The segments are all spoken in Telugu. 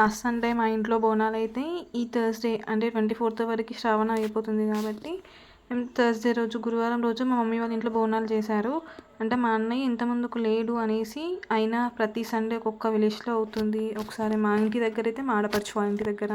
లాస్ట్ సండే మా ఇంట్లో బోనాలు అయితే ఈ థర్స్డే అంటే ట్వంటీ ఫోర్త్ వరకు శ్రావణం అయిపోతుంది కాబట్టి మేము థర్స్డే రోజు గురువారం రోజు మా మమ్మీ వాళ్ళ ఇంట్లో బోనాలు చేశారు. అంటే మా అన్నయ్య ఇంత ముందుకు లేడు అనేసి అయినా ప్రతి సండే ఒక్కొక్క విలేజ్లో అవుతుంది. ఒకసారి మా ఇంటి దగ్గర అయితే మా ఆడపడుచు వాళ్ళ ఇంటి దగ్గర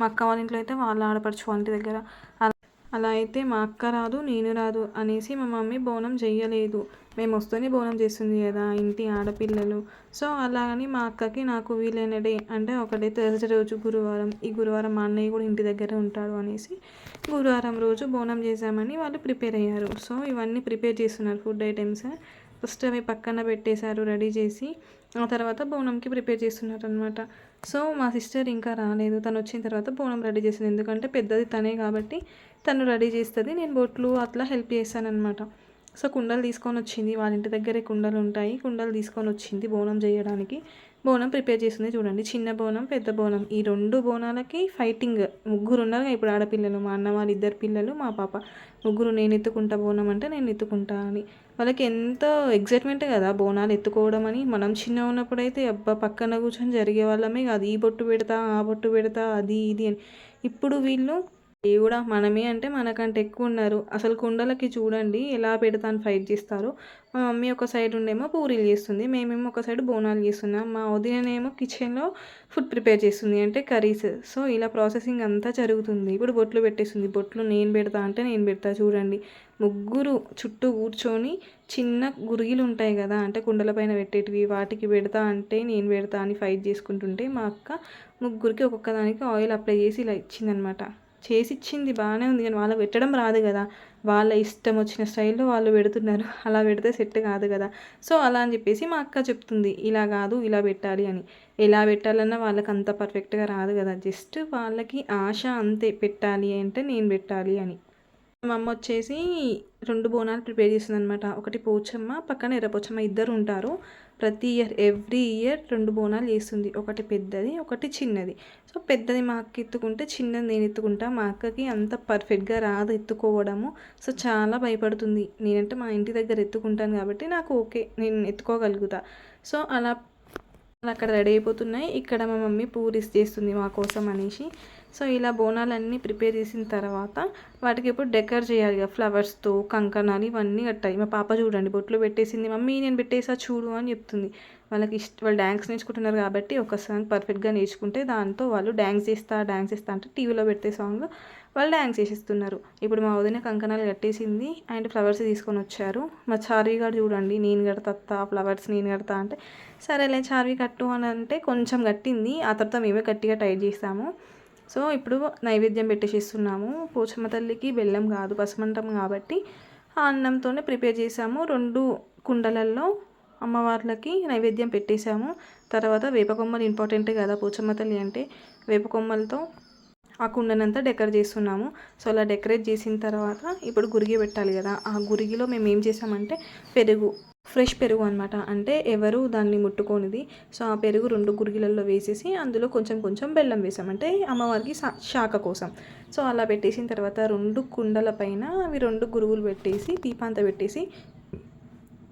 మా అక్క వాళ్ళ ఇంట్లో అయితే వాళ్ళ ఆడపడుచు వాళ్ళ ఇంటి దగ్గర. అలా అలా అయితే మా అక్క రాదు నేను రాదు అనేసి మా మమ్మీ బోనం చెయ్యలేదు. మేము వస్తూనే బోనం చేస్తుంది కదా ఇంటి ఆడపిల్లలు. సో అలాగని మా అక్కకి నాకు వీలైన డే అంటే ఒకటే థర్స్డే రోజు గురువారం ఈ గురువారం మా అన్నయ్య కూడా ఇంటి దగ్గరే ఉంటాడు అనేసి గురువారం రోజు బోనం చేసామని వాళ్ళు ప్రిపేర్ అయ్యారు. సో ఇవన్నీ ప్రిపేర్ చేస్తున్నారు ఫుడ్ ఐటమ్స్. ఫస్ట్ అవి పక్కన పెట్టేశారు రెడీ చేసి ఆ తర్వాత బోనంకి ప్రిపేర్ చేస్తున్నారు అనమాట సో మా సిస్టర్ ఇంకా రాలేదు. తను వచ్చిన తర్వాత బోనం రెడీ చేసింది. ఎందుకంటే పెద్దది తనే కాబట్టి తను రెడీ చేస్తుంది. నేను బొట్లు అట్లా హెల్ప్ చేస్తాను అనమాట సో కుండలు తీసుకొని వచ్చింది. వాళ్ళ ఇంటి దగ్గరే కుండలు ఉంటాయి. కుండలు తీసుకొని వచ్చింది బోనం చేయడానికి. బోనం ప్రిపేర్ చేస్తుంది చూడండి. చిన్న బోనం పెద్ద బోనం. ఈ రెండు బోనాలకి ఫైటింగ్ ముగ్గురు ఉన్నారు ఇప్పుడు ఆడపిల్లలు మా అన్న వాళ్ళ ఇద్దరు పిల్లలు మా పాప. ముగ్గురు నేను ఎత్తుకుంటా బోనం అంటే నేను ఎత్తుకుంటా అని. వాళ్ళకి ఎంతో ఎగ్జైట్మెంట్ కదా బోనాలు ఎత్తుకోవడం అని. మనం చిన్న ఉన్నప్పుడైతే అబ్బా పక్కన కూర్చొని జరిగే వాళ్ళమే కాదు. ఈ బొట్టు పెడతా ఆ బొట్టు పెడతా అది ఇది అని. ఇప్పుడు వీళ్ళు కూడా మనమే అంటే మనకంటే ఎక్కువ ఉన్నారు. అసలు కుండలకి చూడండి ఎలా పెడతాను ఫైట్ చేస్తారు. మా మమ్మీ ఒక సైడ్ ఉండేమో పూరీలు చేస్తుంది మేమేమో ఒక సైడ్ బోనాలు చేస్తున్నాం మా వదినేమో కిచెన్లో ఫుడ్ ప్రిపేర్ చేస్తుంది అంటే కర్రీస్. సో ఇలా ప్రాసెసింగ్ అంతా జరుగుతుంది. ఇప్పుడు బొట్లు పెట్టేస్తుంది. బొట్లు నేను పెడతా అంటే నేను పెడతా చూడండి. ముగ్గురు చుట్టూ కూర్చొని చిన్న గురిగిలు ఉంటాయి కదా అంటే కుండలపైన పెట్టేటివి. వాటికి పెడతా అంటే నేను పెడతా అని ఫైట్ చేసుకుంటుంటే మా అక్క ముగ్గురికి ఒక్కొక్క దానికి ఆయిల్ అప్లై చేసి ఇలా ఇచ్చిందనమాట. చేసి ఇచ్చింది బాగానే ఉంది కానీ వాళ్ళకి పెట్టడం రాదు కదా. వాళ్ళ ఇష్టం వచ్చిన స్టైల్లో వాళ్ళు పెడుతున్నారు. అలా పెడితే సెట్ కాదు కదా. సో అలా అని చెప్పేసి మా అక్క చెప్తుంది. ఇలా కాదు ఇలా పెట్టాలి అని. ఎలా పెట్టాలన్నా వాళ్ళకి అంత పర్ఫెక్ట్గా రాదు కదా. జస్ట్ వాళ్ళకి ఆశ అంతే. పెట్టాలి అంటే నేను పెట్టాలి అని. మా అమ్మ వచ్చేసి రెండు బోనాలు ప్రిపేర్ చేస్తుంది అనమాట ఒకటి పోచమ్మ పక్కన ఎర్రపోచమ్మ ఇద్దరు ఉంటారు. ప్రతి ఇయర్ ఎవ్రీ ఇయర్ రెండు బోనాలు చేస్తుంది. ఒకటి పెద్దది ఒకటి చిన్నది. సో పెద్దది మా అక్క ఎత్తుకుంటే చిన్నది నేను ఎత్తుకుంటా. మా అక్కకి అంత పర్ఫెక్ట్గా రాదు ఎత్తుకోవడము. సో చాలా భయపడుతుంది. నేనంటే మా ఇంటి దగ్గర ఎత్తుకుంటాను కాబట్టి నాకు ఓకే నేను ఎత్తుకోగలుగుతా. సో అలా అక్కడ రెడీ అయిపోతున్నాయి. ఇక్కడ మా మమ్మీ పూరీస్ చేస్తుంది మా కోసం అనేసి. సో ఇలా బోనాలన్నీ ప్రిపేర్ చేసిన తర్వాత వాటికి ఇప్పుడు డెకర్ చేయాలి కదా ఫ్లవర్స్తో కంకణాలు ఇవన్నీ కట్టాలి మా పాప చూడండి బొట్లు పెట్టేసింది మమ్మీ నేను పెట్టేసా చూడు అని చెప్తుంది. వాళ్ళకి ఇష్ట వాళ్ళు డ్యాన్స్ నేర్చుకుంటున్నారు కాబట్టి ఒక సాంగ్ పర్ఫెక్ట్గా నేర్చుకుంటే దాంతో వాళ్ళు డ్యాన్స్ చేస్తా డ్యాన్స్ చేస్తా అంటే టీవీలో పెట్టే సాంగ్ వాళ్ళు డ్యాన్స్ చేసేస్తున్నారు. ఇప్పుడు మా వదిన కంకణాలు కట్టేసింది అండ్ ఫ్లవర్స్ తీసుకొని వచ్చారు. మా చార్వి గారు చూడండి నేను కడతా ఫ్లవర్స్ నేను కడతా అంటే సరేలే చార్వి కట్టు అని అంటే కొంచెం కట్టింది. ఆ తర్వాత మేమే గట్టిగా టైట్ చేస్తాము సో ఇప్పుడు నైవేద్యం పెట్టేసిస్తున్నాము. పోచమ్మ తల్లికి బెల్లం కాదు పసమంటం కాబట్టి ఆ అన్నంతోనే ప్రిపేర్ చేసాము. రెండు కుండలల్లో అమ్మవార్లకి నైవేద్యం పెట్టేశాము తర్వాత వేపకొమ్మలు ఇంపార్టెంట్ కదా పోచమ్మ తల్లి అంటే. వేపకొమ్మలతో ఆ కుండనంతా డెకరేట్ చేస్తున్నాము. సో అలా డెకరేట్ చేసిన తర్వాత ఇప్పుడు గురిగి పెట్టాలి కదా. ఆ గురిగిలో మేము ఏం చేసామంటే పెరుగు ఫ్రెష్ పెరుగు అనమాట అంటే ఎవరు దాన్ని ముట్టుకోనిది. సో ఆ పెరుగు రెండు గురిగిలల్లో వేసేసి అందులో కొంచెం కొంచెం బెల్లం వేసామంటే అమ్మవారికి శాఖ కోసం. సో అలా పెట్టేసిన తర్వాత రెండు కుండల పైన అవి రెండు గురువులు పెట్టేసి దీపాంత పెట్టేసి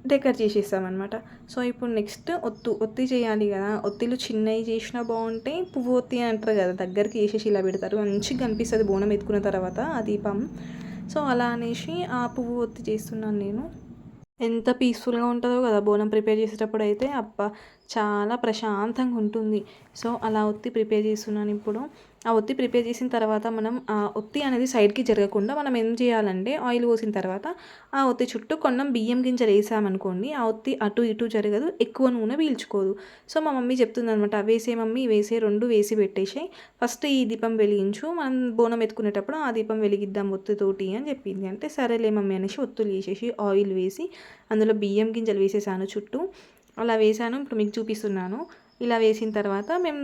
డెకర్ చేసేస్తామన్నమాట సో ఇప్పుడు నెక్స్ట్ ఒత్తు ఒత్తి చేయాలి కదా. ఒత్తిలు చిన్నవి చేసినా బాగుంటాయి. పువ్వు ఒత్తి అంటారు కదా. దగ్గరికి వేసేసి ఇలా పెడతారు. మంచిగా కనిపిస్తుంది బోనం ఎత్తుకున్న తర్వాత ఆ దీపం. సో అలా అనేసి ఆ పువ్వు ఒత్తి చేస్తున్నాను నేను. ఎంత పీస్ఫుల్గా ఉంటుందో కదా బోనం ప్రిపేర్ చేసేటప్పుడు అయితే అబ్బా. చాలా ప్రశాంతంగా ఉంటుంది. సో అలా ఒత్తి ప్రిపేర్ చేస్తున్నాను ఇప్పుడు. ఆ ఒత్తి ప్రిపేర్ చేసిన తర్వాత మనం ఆ ఒత్తి అనేది సైడ్కి జరగకుండా మనం ఏం చేయాలంటే ఆయిల్ పోసిన తర్వాత ఆ ఒత్తి చుట్టూ కొండం బియ్యం గింజలు వేసామనుకోండి ఆ ఒత్తి అటు ఇటు జరగదు ఎక్కువ నూనె పీల్చుకోదు. సో మా మమ్మీ చెప్తుంది అనమాట వేసే మమ్మీ వేసే రెండు వేసి పెట్టేసాయి. ఫస్ట్ ఈ దీపం వెలిగించు మనం బోనం ఎత్తుకునేటప్పుడు ఆ దీపం వెలిగిద్దాం ఒత్తితోటి అని చెప్పింది. అంటే సరేలే మమ్మీ అనేసి ఒత్తులు వేసేసి ఆయిల్ వేసి అందులో బియ్యం గింజలు వేసేసాను చుట్టూ. అలా వేసాను ఇప్పుడు మీకు చూపిస్తున్నాను. ఇలా వేసిన తర్వాత మేము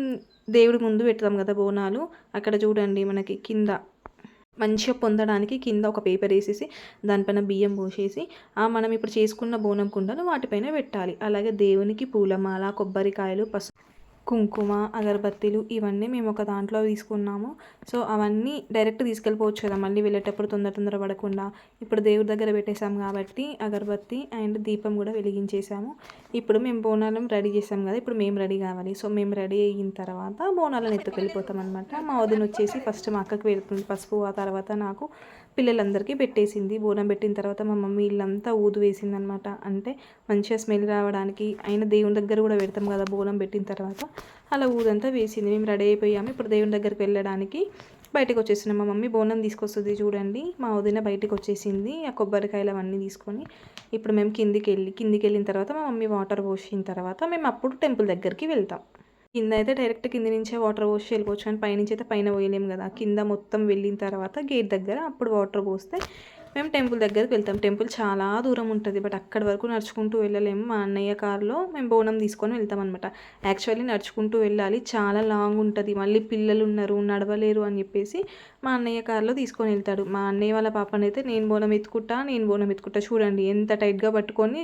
దేవుడి ముందు పెడతాం కదా బోనాలు. అక్కడ చూడండి మనకి కింద మంచిగా పొందడానికి కింద ఒక పేపర్ వేసేసి దానిపైన బియ్యం పోసేసి ఆ మనం ఇప్పుడు చేసుకున్న బోనం కుండలు వాటిపైన పెట్టాలి. అలాగే దేవునికి పూలమాల కొబ్బరికాయలు పసుపు కుంకుమ అగరబత్తీలు ఇవన్నీ మేము ఒక దాంట్లో తీసుకున్నాము. సో అవన్నీ డైరెక్ట్ తీసుకెళ్ళిపోవచ్చు కదా మళ్ళీ వెళ్ళేటప్పుడు తొందర తొందర పడకుండా. ఇప్పుడు దేవుడి దగ్గర పెట్టేసాం కాబట్టి అగరబత్తి అండ్ దీపం కూడా వెలిగించేసాము ఇప్పుడు మేము బోనాలను రెడీ చేసాం కదా ఇప్పుడు మేము రెడీ కావాలి. సో మేము రెడీ అయిన తర్వాత బోనాలను ఎత్తుకెళ్ళిపోతాం అనమాట మా వదిన వచ్చేసి ఫస్ట్ మా అక్కకి వెళ్తుంది పసుపు ఆ తర్వాత నాకు పిల్లలందరికీ పెట్టేసింది. బోనం పెట్టిన తర్వాత మా మమ్మీ ఇల్లంతా ఊదు వేసింది అనమాట అంటే మంచిగా స్మెల్ రావడానికి ఆయన దేవుని దగ్గర కూడా పెడతాం కదా బోనం పెట్టిన తర్వాత. అలా ఊదంతా వేసింది. మేము రెడీ అయిపోయాము. ఇప్పుడు దేవుని దగ్గరికి వెళ్ళడానికి బయటకు వచ్చేసినాం మా మమ్మీ బోనం తీసుకొస్తుంది చూడండి. మా వదిన బయటకు వచ్చేసింది. ఆ కొబ్బరికాయలు అవన్నీ తీసుకొని ఇప్పుడు మేము కిందికి వెళ్ళి కిందికి వెళ్ళిన తర్వాత మా మమ్మీ వాటర్ పోసిన తర్వాత మేము అప్పుడు టెంపుల్ దగ్గరికి వెళ్తాం. కింద అయితే డైరెక్ట్ కింద నుంచే వాటర్ పోసి వెళ్ళిపోవచ్చు కానీ పైనుంచి అయితే పైన పోయలేము కదా. కింద మొత్తం వెళ్ళిన తర్వాత గేట్ దగ్గర అప్పుడు వాటర్ పోస్తే మేము టెంపుల్ దగ్గరికి వెళ్తాం. టెంపుల్ చాలా దూరం ఉంటుంది. బట్ అక్కడి వరకు నడుచుకుంటూ వెళ్ళలేము. మా అన్నయ్య కారులో మేము బోనం తీసుకొని వెళ్తాం అనమాట యాక్చువల్లీ నడుచుకుంటూ వెళ్ళాలి. చాలా లాంగ్ ఉంటుంది. మళ్ళీ పిల్లలు ఉన్నారు నడవలేరు అని చెప్పేసి మా అన్నయ్య కారులో తీసుకొని వెళ్తాడు. మా అన్నయ్య వాళ్ళ పాపనైతే నేను బోనం ఎత్తుకుంటా నేను బోనం ఎత్తుకుంటా. చూడండి ఎంత టైట్గా పట్టుకొని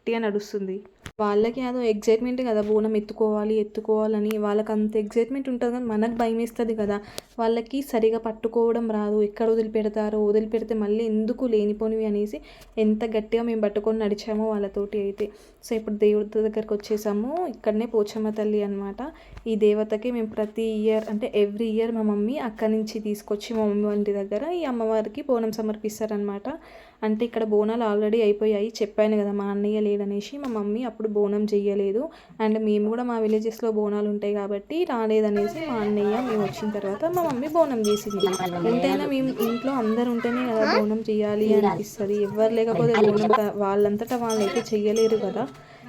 గట్టిగా నడుస్తుంది వాళ్ళకి అదో ఎగ్జైట్మెంట్ కదా బోనం ఎత్తుకోవాలి ఎత్తుకోవాలని. వాళ్ళకి అంత ఎగ్జైట్మెంట్ ఉంటుంది కానీ మనకు భయం వేస్తుంది కదా. వాళ్ళకి సరిగా పట్టుకోవడం రాదు. ఎక్కడ వదిలిపెడతారో వదిలిపెడితే మళ్ళీ ఎందుకు లేనిపోనివి అనేసి ఎంత గట్టిగా మేము పట్టుకొని నడిచామో వాళ్ళతోటి అయితే. సో ఇప్పుడు దేవుడి దగ్గరకు వచ్చేసాము. ఇక్కడనే పోచమ్మ తల్లి అనమాట ఈ దేవతకి మేము ప్రతి ఇయర్ అంటే ఎవ్రీ ఇయర్ మా మమ్మీ అక్కడి నుంచి తీసుకొచ్చి మా మమ్మీ వంటి దగ్గర ఈ అమ్మవారికి బోనం సమర్పిస్తారనమాట అంటే ఇక్కడ బోనాలు ఆల్రెడీ అయిపోయాయి. చెప్పాను కదా మా అన్నయ్య లేదనేసి మా మమ్మీ అప్పుడు బోనం చెయ్యలేదు. అండ్ మేము కూడా మా విలేజెస్లో బోనాలు ఉంటాయి కాబట్టి రాలేదనేసి మా అన్నయ్య మేము వచ్చిన తర్వాత మా మమ్మీ బోనం చేసింది. ఎంతైనా మేము ఇంట్లో అందరు ఉంటేనే కదా బోనం చేయాలి అనిపిస్తుంది. ఎవరు లేకపోతే బోనం వాళ్ళంతటా వాళ్ళు అయితే చెయ్యలేరు కదా.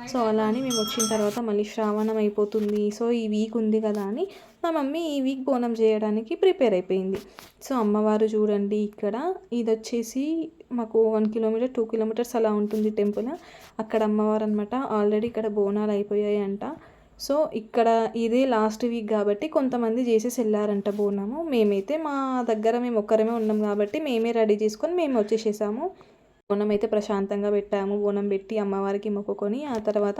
సో అలా అని మేము వచ్చిన తర్వాత మళ్ళీ శ్రావణం అయిపోతుంది. సో ఈ వీక్ ఉంది కదా అని మా మమ్మీ ఈ వీక్ బోనం చేయడానికి ప్రిపేర్ అయిపోయింది. సో అమ్మవారు చూడండి ఇక్కడ ఇది వచ్చేసి మాకు వన్ కిలోమీటర్ టూ కిలోమీటర్స్ అలా ఉంటుంది టెంపుల్. అక్కడ అమ్మవారు అనమాట ఆల్రెడీ ఇక్కడ బోనాలు అయిపోయాయి అంట సో ఇక్కడ ఇదే లాస్ట్ వీక్ కాబట్టి కొంతమంది చేసేసి వెళ్ళారంట బోనము. మేమైతే మా దగ్గర మేము ఒక్కరమే ఉన్నాం కాబట్టి మేమే రెడీ చేసుకొని మేము వచ్చేసేసాము. బోనం అయితే ప్రశాంతంగా పెట్టాము. బోనం పెట్టి అమ్మవారికి మొక్కుకొని ఆ తర్వాత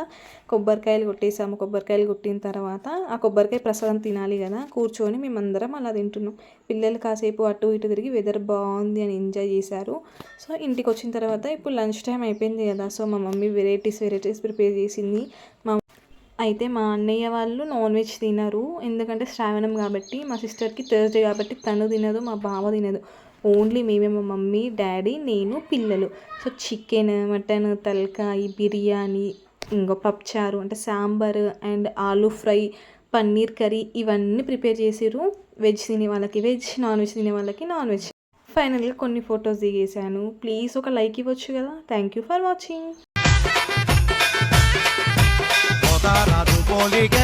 కొబ్బరికాయలు కొట్టేసాము. కొబ్బరికాయలు కొట్టిన తర్వాత ఆ కొబ్బరికాయ ప్రసాదం తినాలి కదా. కూర్చొని మేమందరం అలా తింటున్నాం. పిల్లలు కాసేపు అటు ఇటు తిరిగి వెదర్ బాగుంది అని ఎంజాయ్ చేశారు. సో ఇంటికి వచ్చిన తర్వాత ఇప్పుడు లంచ్ టైం అయిపోయింది కదా. సో మా మమ్మీ వెరైటీస్ వెరైటీస్ ప్రిపేర్ చేసింది. మా అయితే మా అన్నయ్య వాళ్ళు నాన్ వెజ్ తినరు. ఎందుకంటే శ్రావణం కాబట్టి మా సిస్టర్కి థర్స్డే కాబట్టి తను తినదు మా బావ తినదు. ఓన్లీ మేమే మా మమ్మీ డాడీ నేను పిల్లలు. సో చికెన్ మటన్ తలకాయ బిర్యానీ ఇంకో పప్పుచారు అంటే sambar and aloo fry paneer curry ఇవన్నీ ప్రిపేర్ చేసిర్రు. వెజ్ తినే వాళ్ళకి వెజ్ నాన్ వెజ్ తినే వాళ్ళకి నాన్ వెజ్. ఫైనల్గా కొన్ని ఫొటోస్ దిగేశాను. ప్లీజ్ ఒక లైక్ ఇవ్వచ్చు కదా. థ్యాంక్ యూ ఫర్ వాచింగ్ పోలికే